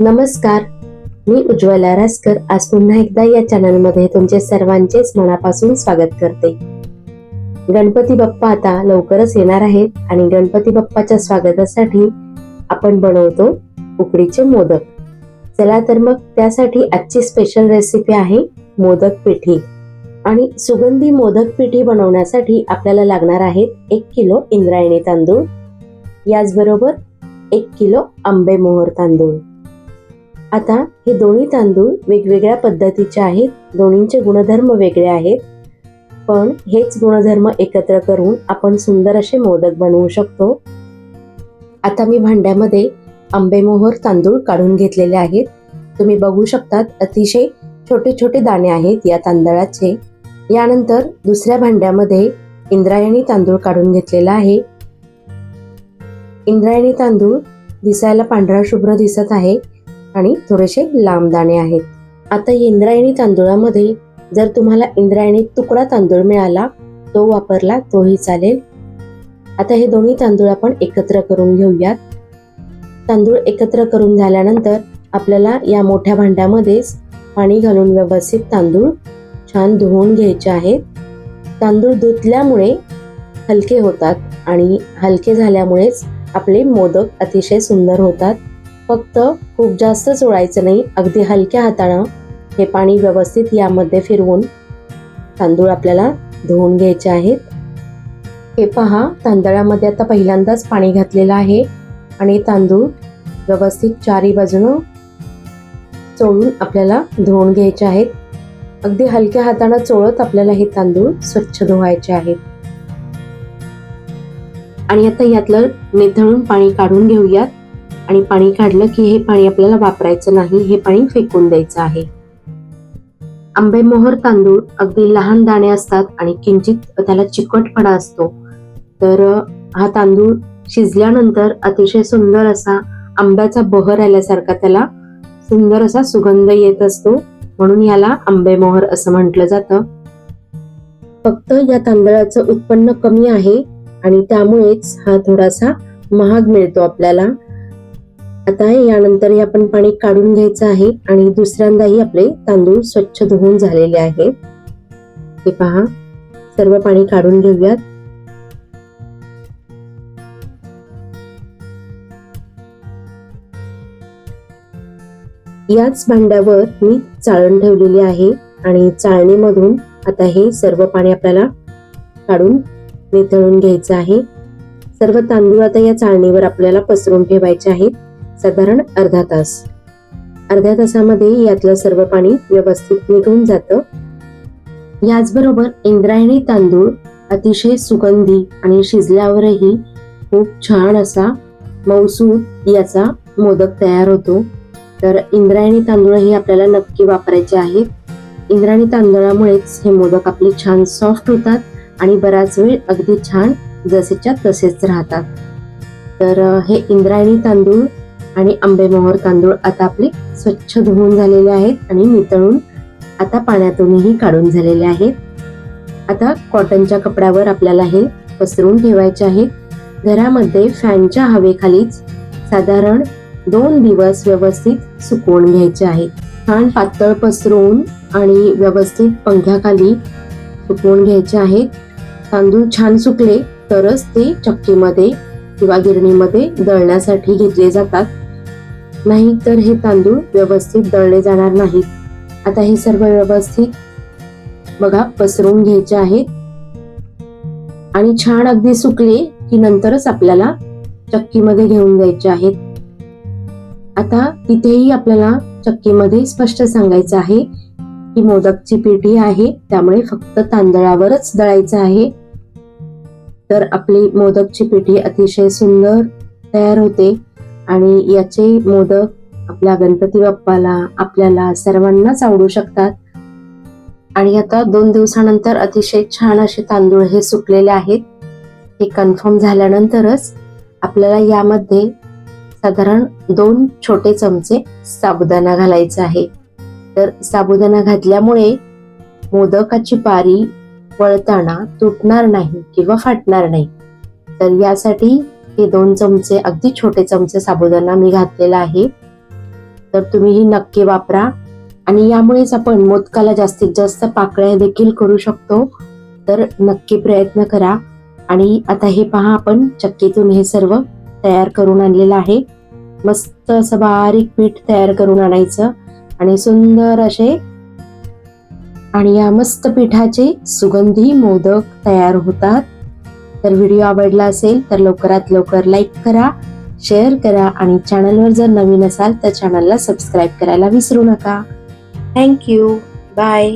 नमस्कार. मी उज्ज्वला रासकर आज पुन्हा एकदा या चॅनलमध्ये तुमचे सर्वांचेच मनापासून स्वागत करते. गणपती बाप्पा आता लवकरच येणार आहेत आणि गणपती बाप्पाच्या स्वागतासाठी आपण बनवतो उकडीचे मोदक. चला तर मग त्यासाठी आजची स्पेशल रेसिपी आहे मोदक पिठी. आणि सुगंधी मोदक पिठी बनवण्यासाठी आपल्याला लागणार आहेत एक किलो इंद्रायणी तांदूळ याचबरोबर एक किलो आंबे मोहर तांदूळ. आता हे दोन्ही तांदूळ वेगवेगळ्या पद्धतीचे आहेत. दोन्हींचे गुणधर्म वेगळे आहेत. पण हेच गुणधर्म एकत्र करून आपण सुंदर असे मोदक बनवू शकतो. आता मी भांड्यामध्ये आंबेमोहर तांदूळ काढून घेतलेले आहेत. तुम्ही बघू शकतात अतिशय छोटे छोटे दाणे आहेत या तांदळाचे. यानंतर दुसऱ्या भांड्यामध्ये इंद्रायणी तांदूळ काढून घेतलेला आहे. इंद्रायणी तांदूळ दिसायला पांढरा शुभ्र दिसत आहे. आणि थोडेसे लांब दाणे आहेत. आता इंद्रायणी तांदूळामध्ये जर तुम्हाला इंद्रायणी तुकडा तांदूळ मिळाला तो वापरला तोही चालेल. आता हे दोन्ही तांदूळ आपण एकत्र करून घेऊयात. तांदूळ एकत्र करून झाल्यानंतर आपल्याला या मोठ्या भांड्यामध्येच पाणी घालून व्यवस्थित तांदूळ छान धुवून घ्यायचे आहेत. तांदूळ धुतल्यामुळे हलके होतात आणि हलके झाल्यामुळेच आपले मोदक अतिशय सुंदर होतात. फक्त खूप जास्त चोळायचं नाही अगदी हलक्या हातानं हे पाणी व्यवस्थित यामध्ये फिरवून तांदूळ आपल्याला धुवून घ्यायचे आहेत. हे पहा तांदळामध्ये आता पहिल्यांदाच पाणी घातलेलं आहे आणि तांदूळ व्यवस्थित चारी बाजूनं चोळून आपल्याला धुवून घ्यायचे आहेत. अगदी हलक्या हातानं चोळत आपल्याला हे तांदूळ स्वच्छ धुवायचे आहेत. आणि आता यातलं निथळून पाणी काढून घेऊयात. आणि पाणी काढलं की हे पाणी आपल्याला वापरायचं नाही हे पाणी फेकून द्यायचं आहे. आंबेमोहर तांदूळ अगदी लहान दाणे असतात आणि किंचित त्याला चिकटपणा असतो. तर हा तांदूळ शिजल्यानंतर अतिशय सुंदर असा आंब्याचा बहर आल्यासारखा त्याला सुंदर असा सुगंध येत असतो. म्हणून याला आंबेमोहर असं म्हटलं जातं. फक्त या तांदळाचं उत्पन्न कमी आहे आणि त्यामुळेच हा थोडासा महाग मिळतो आपल्याला. आता यानंतर हे आपण पाणी काढून घ्यायचं आहे आणि दुसऱ्यांदाही आपले तांदूळ स्वच्छ धुवून झालेले आहेत. हे पहा. सर्व पाणी काढून घेऊयात. याच भांड्यावर मी चाळण ठेवलेली आहे आणि चाळणीमधून आता हे सर्व पाणी आपल्याला काढून निथळून घ्यायचं आहे. सर्व तांदूळ आता या चाळणीवर आपल्याला पसरून ठेवायचे आहेत. साधारण अर्धा तास. अर्ध्या तासामध्ये यातलं सर्व पाणी व्यवस्थित निघून जातं. याचबरोबर इंद्रायणी तांदूळ अतिशय सुगंधी आणि शिजल्यावरही खूप छान असा मौसूद याचा मोदक तयार होतो. तर इंद्रायणी तांदूळ हे आपल्याला नक्की वापरायचे आहेत. इंद्रायणी तांदळामुळेच हे मोदक आपले छान सॉफ्ट होतात आणि बराच वेळ अगदी छान जसेच्या तसेच राहतात. तर हे इंद्रायणी तांदूळ आणि आंबेमोहर तांदूळ आता आपले स्वच्छ धुवून झालेले आहेत आणि नितळून आता पाण्यातूनही काढून झालेले आहेत. आता कॉटनच्या कपड्यावर आपल्याला हे पसरून ठेवायचे आहेत. घरामध्ये फॅनच्या हवेखालीच साधारण दोन दिवस व्यवस्थित सुकवून घ्यायचे आहेत छान पातळ पसरून आणि व्यवस्थित पंख्याखाली सुकवून घ्यायचे आहेत तांदूळ छान सुकले तरच ते चक्कीमध्ये किंवा गिरणीमध्ये दळण्यासाठी घेतले जातात. नाही तर हे तांदूळ व्यवस्थित दळले जाणार नाहीत. आता हे सर्व व्यवस्थित बघा पसरून घ्यायचे आहेत. आणि छान अगदी सुकले की नंतरच आपल्याला चक्कीमध्ये घेऊन जायचे आहेत. आता तिथेही आपल्याला चक्कीमध्ये स्पष्ट सांगायचं आहे की मोदकची पेटी आहे त्यामुळे फक्त तांदळावरच दळायचं आहे. तर आपली मोदकची पेटी अतिशय सुंदर तयार होते. आणि याचे मोदक आपल्या गणपती बाप्पाला आपल्याला सर्वांनाच आवडू शकतात. आणि आता दोन दिवसानंतर अतिशय छान असे तांदूळ हे सुकलेले आहेत. हे कन्फर्म झाल्यानंतरच आपल्याला यामध्ये साधारण दोन छोटे चमचे साबुदाणा घालायचा आहे. तर साबुदाणा घातल्यामुळे मोदकाची पारी वळताना तुटणार नाही किंवा फाटणार नाही. तर यासाठी हे दोन चमचे अगदी छोटे चमचे साबुदाणा मी घातलेला आहे. तर तुम्ही ही नक्की वापरा. आणि यामुळेच आपण मोदकाला जास्तीत जास्त पाकळ्या देखील करू शकतो. तर नक्की प्रयत्न करा. आणि आता हे पहा आपण चक्कीतून हे सर्व तयार करून आणलेलं आहे. मस्त असं बारीक पीठ तयार करून आणायचं. आणि सुंदर असे आणि या मस्त पिठाचे सुगंधी मोदक तयार होतात. तर व्हिडिओ आवडला असेल तर लवकरात लवकर लाईक करा शेअर करा आणि चॅनलवर जर नवीन असाल तर चॅनलला सबस्क्राईब करायला विसरू नका. Thank you bye